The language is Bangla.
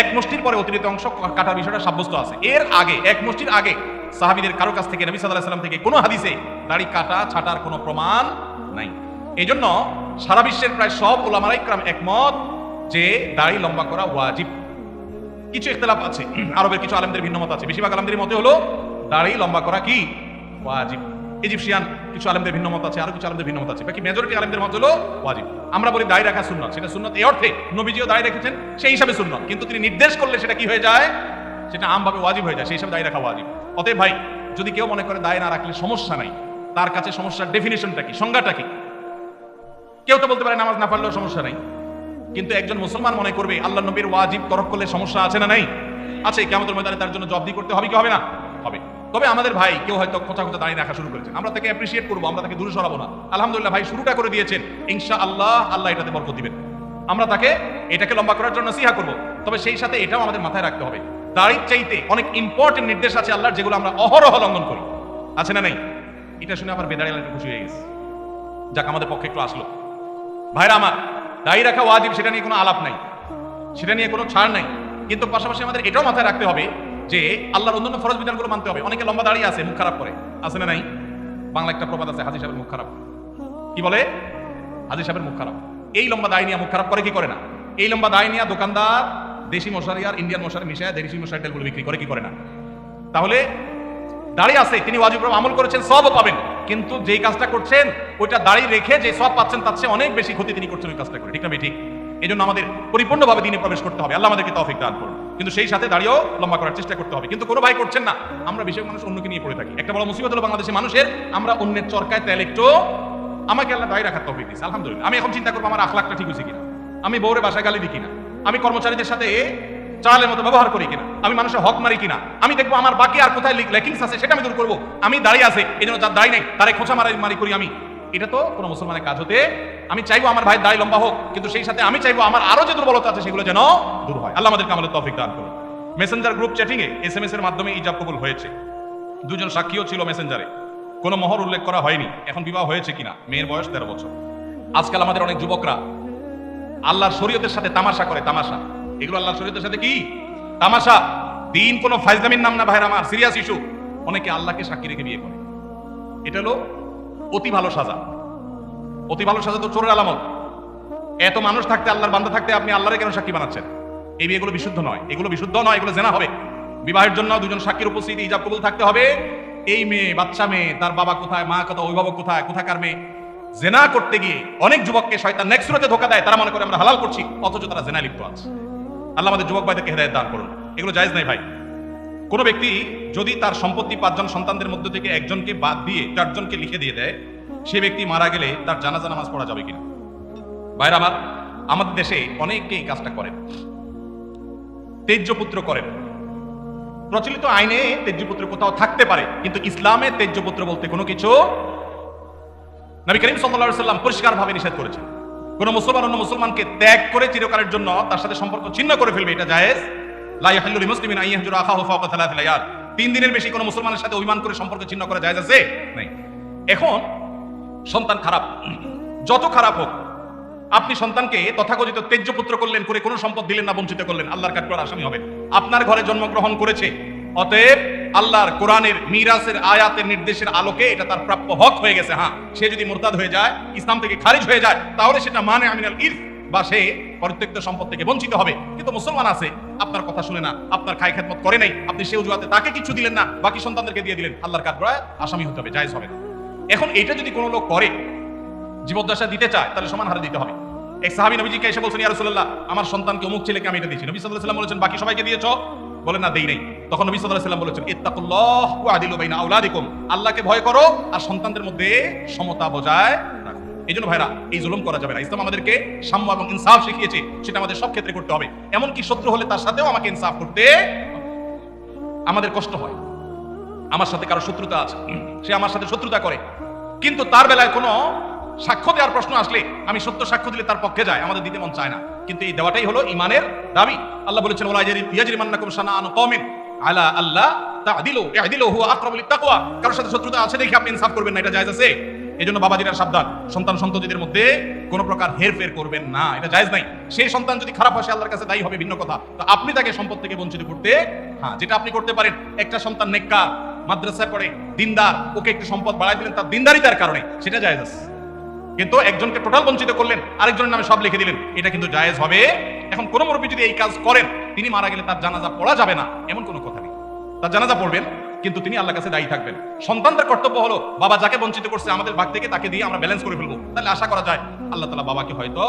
এক মুষ্টির পরে অতিরিক্ত অংশ কাটার বিষয়টা সাব্যস্ত আছে। এর আগে, এক মুষ্টির আগে সাহাবিদের কারও কাছ থেকে নবী সাল্লাহ সাল্লাম থেকে কোনো হাদিসে দাড়ি কাটা, ছাটার কোনো প্রমাণ নাই। এই জন্য সারা বিশ্বের প্রায় সব ওলামারাই ক্রাম একমত যে দাড়ি লম্বা করা ওয়াজিব। কিছু ইখতলাফ আছে, আরবের কিছু আলেমদের ভিন্ন মত আছে। বেশিরভাগ আলেমদের মতে হলো দাড়ি লম্বা করা কি? ওয়াজিব। ইজিপশিয়ান কিছু আলমদের ভিন্ন মত আছে, আরও কিছু আলমদের ভিন্ন মত আছে। বাকি মেজরিটি আলেমদের মত হলো ওয়াজিব। আমরা বলি দাড়ি রাখা সুন্নত। সেটা সুন্নত এই অর্থে নবীজিও দাড়ি রেখেছেন, সেই হিসাবে সুন্নত। কিন্তু তিনি নির্দেশ করলে সেটা কি হয়ে যায়? সেটা আমভাবে ওয়াজিব হয়ে যায়, সেই হিসাবে দাড়ি রাখা ওয়াজিব। অতএব ভাই, যদি কেউ মনে করে দায় না রাখলে সমস্যা নাই। তার কাছে সমস্যার ডেফিনেশনটা কি, সংজ্ঞাটা কি? কেউ তো বলতে পারে নামাজ না পারলেও সমস্যা নাই। কিন্তু একজন মুসলমান মনে করবে, আল্লাহ নবীর ওয়াজিব তরক করলে সমস্যা আছে না নাই? আছে কেমন ময়দানে তার জন্য জব্দি করতে হবে কি হবে না? হবে। তবে আমাদের ভাই কেউ হয়তো কোথা কোথা দাঁড়িয়ে রাখা শুরু করেছেন। আমরা তাকে অ্যাপ্রিসিয়েট করব, আমরা তাকে দূরে সরাবো না। আলহামদুলিল্লাহ ভাই শুরুটা করে দিয়েছেন। ইনশা আল্লাহ আল্লাহ এটাতে বরকত দিবেন। আমরা তাকে এটাকে লম্বা করার জন্য সিহা করব। তবে সেই সাথে এটাও আমাদের মাথায় রাখতে হবে। দাড়ির চাইতে অনেক ইম্পর্টেন্ট নির্দেশ আছে আল্লাহর, যেগুলো আমরা অহরহ লঙ্ঘন করি। আছে না নাই? এটা শুনে আমার বেদাড়ি একটু খুশি হয়ে গেছে। যাক, আমাদের পক্ষে একটু আসলো। ভাইরা আমার দায়ী রাখা ওয়াজিব, সেটা নিয়ে কোনো আলাপ নাই। সেটা নিয়ে কোনো ছাড় নাই। কিন্তু পাশাপাশি আমাদের এটাও মাথায় রাখতে হবে যে আল্লাহর অন্যান্য ফরজ বিধানগুলো মানতে হবে। অনেকে লম্বা দাঁড়িয়ে আছে, মুখ খারাপ করে। আছে না নাই? বাংলা একটা প্রবাদ আছে, হাজি সাহেবের মুখ খারাপ। কি বলে? হাজি সাহেবের মুখ খারাপ। এই লম্বা দায় নিয়ে মুখ খারাপ করে কি করে না? এই লম্বা দায় নিয়ে দোকানদার দেশি মশারি আর ইন্ডিয়ান মশারি মিশায় দেশি মশারি তেলগুলো বিক্রি করে কি করে না? তাহলে দাঁড়িয়ে আছে, তিনি ওয়াজিব আমল করেছেন, সবও পাবেন। কিন্তু যেই কাজটা করছেন, ওইটা দাঁড়িয়ে রেখে যে সব পাচ্ছেন, তার চেয়ে অনেক বেশি ক্ষতি তিনি করছেন ওই কাজটা করে। ঠিক না ঠিক? এই জন্য আমাদের পরিপূর্ণভাবে দিনে প্রবেশ করতে হবে। আল্লাহ আমাদেরকে তৌফিক দান করুন। কিন্তু সেই সাথে দাঁড়িয়েও লম্বা করার চেষ্টা করতে হবে। কিন্তু কোনো ভাই করছেন না। আমরা বেশি মানুষ অন্যকে নিয়ে পড়ে থাকি। একটা বড় মুসিবত হলো বাংলাদেশের মানুষের, আমরা অন্যের চরকায় তেল একটু আমাকে আল্লাহ দাঁড়িয়ে রাখার তৌফিক দিচ্ছে আলহামদুলিল্লাহ। আমি এখন চিন্তা করব আমার আখলাখটা ঠিক হয়েছে কিনা। আমি বউরে বাসায় গালি দিই কিনা। আমি কর্মচারীদের সাথে চালের মতো ব্যবহার করি কিনা। আমি মানুষের হক মারি কিনা। আমি দেখব আমার বাকি আর কোথায় লেকিংস আছে, সেটা আমি দূর করব। আমি দাঁড়িয়ে আছে এই জন্য যার দাঁড়িয়ে নেই, তারে খোঁচা মারি মারি করি আমি। এটা তো কোনো মুসলমানের কাজ হতে, আমি চাইব আমার ভাই দাড়ি লম্বা হোক, কিন্তু সেই সাথে আমি চাইব আমার আরও যে দুর্বলতা আছে সেগুলো যেন দূর হয়। আল্লাহ আমাদেরকে আমাদের তফিক দান করুন। মেসেঞ্জার গ্রুপ চ্যাটিং এ এস এম এস এর মাধ্যমে ইজাব কবুল হয়েছে। দুজন সাক্ষীও ছিল মেসেঞ্জারে কোনো মহর উল্লেখ করা হয়নি। এখন বিবাহ হয়েছে কিনা? মেয়ের বয়স তেরো বছর। আজকাল আমাদের অনেক যুবকরা আল্লাহর শরীয়তের সাথে তামাশা করে, তামাশা। এগুলো আল্লাহর শরীয়তের সাথে কি? তামাশা। দিন কোনো ফাইজলামির নাম না ভাইরা আমার সিরিয়াস ইস্যু অনেকে আল্লাহকে সাক্ষী রেখে বিয়ে করে। এটা হলো অতি ভালো সাজা। অতি ভালো সাজা তো চোরের আলামত। এত মানুষ থাকতে, আল্লাহর বান্ধা থাকতে আপনি আল্লাহরে কেন সাক্ষী বানাচ্ছেন? এই বিয়েগুলো বিশুদ্ধ নয়, এগুলো বিশুদ্ধ নয়, এগুলো জেনা হবে। বিবাহের জন্য দুজন সাক্ষীর উপস্থিতি ইজাব কবুল থাকতে হবে। এই মেয়ে, বাচ্চা মেয়ে, তার বাবা কোথায়, মা কোথায় অভিভাবক কোথায়, কোথাকার মেয়ে? জেনা করতে গিয়ে অনেক যুবককে শয়তান নেক্সট সুরতে ধোকা দেয়, তারা মনে করে আমরা হালাল করছি, অথচ তারা জেনা লিপ্ত আছে। আল্লাহ আমাদের যুবক ভাইদেরকে হেদায়ত দান করুন। এগুলো জায়েজ নাই ভাই। কোনো ব্যক্তি যদি তার সম্পত্তি পাঁচজন সন্তানদের মধ্যে থেকে একজনকে বাদ দিয়ে চারজনকে লিখে দিয়ে দেয়, সে ব্যক্তি মারা গেলে তার জানাজা নামাজ পড়া যাবে কিনা? ভাইরা আমার, আমাদের দেশে অনেকে এই কাজটা করেন। তেজ্যপুত্র করেন। প্রচলিত আইনে তেজ্যপুত্র কোথাও থাকতে পারে, কিন্তু ইসলামে তেজ্যপুত্র বলতে কোনো কিছু নবী করিম সাল্লাল্লাহু সাল্লাম পরিষ্কারভাবে নিষেধ করেছেন। কোন মুসলমান অন্য মুসলমানকে ত্যাগ করে চিরকালের জন্য তার সাথে সম্পর্ক ছিন্ন করে ফেলবে, এটা জায়েজ? তিন দিনের বেশি কোনো মুসলমানের সাথে অভিমান করে সম্পর্ক ছিন্ন করা নাই। এখন, সন্তান খারাপ। যত খারাপ হোক, আপনি সন্তানকে তথাকথিত তেজ্য পুত্র করলেন, করে কোনো সম্পদ দিলেন না, বঞ্চিত করলেন, আল্লাহর কাঠগড় আসামি হবেন আপনার ঘরে জন্মগ্রহণ করেছে, অতএব আল্লাহর কোরআনের মিরাসের আয়াতের নির্দেশের আলোকে এটা তার প্রাপ্য হক হয়ে গেছে হ্যাঁ। সে যদি মোরতাদ হয়ে যায়, ইসলাম থেকে খারিজ হয়ে যায়, তাহলে সেটা মানে আমিনাল ইরফ। বা সে পরিত্যক্ত সম্পদ থেকে বঞ্চিত হবে। কিন্তু মুসলমান আছে, আপনার কথা শুনে না, আপনার খাই খেদমত করে নাই, আপনি সে অজুহাতে তাকে কিছু দিলেন না, বাকি সন্তানদেরকে দিয়ে দিলেন। আল্লাহর কাঠগড়ায় আসামি হতে হবে, জায়েজ হবে। এখন এটা যদি কোনো লোক করে, জীবদ্দশা দিতে চায়, তাহলে সমান হারে দিতে হবে। এক সাহাবী নবীজিকে এসে বলছেন, ইয়া রাসূলুল্লাহ, আমার সন্তানকে অমুক ছেলেকে আমি এটা দিয়েছি। নবী সাল্লাল্লাহু আলাইহি ওয়াসাল্লাম বলেছেন, বাকি সবাইকে দিয়েছ? বলেন, না, দেই নাই। তখন নবী সাল্লাল্লাহু আলাইহি ওয়াসাল্লাম বলেছেন, ইত্তাকুল্লাহ আদিলু বাইনা আওলাদিকুম। আল্লাহকে ভয় করো আর সন্তানদের মধ্যে সমতা বজায় এই জন্য ভাইরা, এই জুলুম করা যাবে না। ইসলাম আমাদেরকে সাম্য এবং ইনসাফ শিখিয়েছে, সেটা আমাদের সব ক্ষেত্রে করতে হবে। এমনকি শত্রু হলে তার সাথেও আমাকে ইনসাফ করতে আমাদের কষ্ট হয়। আমার সাথে কারও শত্রুতা আছে, সে আমার সাথে শত্রুতা করে। কিন্তু তার বেলায় কোনো সাক্ষ্য দেওয়ার প্রশ্ন আসলে আমি সত্য সাক্ষ্য দিলে তার পক্ষে যায়, আমাদের দিতে মন চায় না। কিন্তু এই দেওয়াটাই হলো ইমানের দাবি। আল্লাহ বলেছেন ওলা ইয়াজরি মান্নাকুম শানাআনু কওমিন আলা আল্লাহ তা'দিলু ই'দিলু হুয়া আকরাবু লিত্তাকওয়া কারোর সাথে শত্রুতা আছে দেখে আপনি ইনসাফ করবেন না, এটা জায়েজ আছে? এই জন্য বাবাজিরা সাবধান। সন্তান সন্ততিদের মধ্যে কোনো প্রকার হেরফের করবেন না। এটা জায়েজ নাই। সেই সন্তান যদি খারাপ হয়, সে আল্লাহর কাছে দায়ী হবে, ভিন্ন কথা। তো আপনি তাকে সম্পদ থেকে বঞ্চিত করতে হ্যাঁ যেটা আপনি করতে পারেন, একটা সন্তান নেককা মাদ্রাসায় পড়ে, দিনদার, ওকে একটু সম্পদ বাড়াই দিলেন, তার দিনদারিতার কারণে, সেটা জায়েজ আছে। কিন্তু একজনকে টোটাল বঞ্চিত করলেন, আরেকজনের নামে সব লিখে দিলেন, এটা কিন্তু জায়েজ হবে। এখন কোনো মুরব্বী যদি এই কাজ করেন, তিনি মারা গেলে তার জানাজা পড়া যাবে না, এমন কোনো কথা। তার জানাজা পড়বেন, কিন্তু তিনি আল্লাহ কাছে দায়ী থাকবেন। সন্তানদের কর্তব্য হলো, বাবা যাকে বঞ্চিত করছে, আমাদের ভাগ থেকে তাকে দিয়ে আমরা ব্যালেন্স করে ফেলব। তাহলে আশা করা যায়, আল্লাহ তালা বাবাকে হয়তো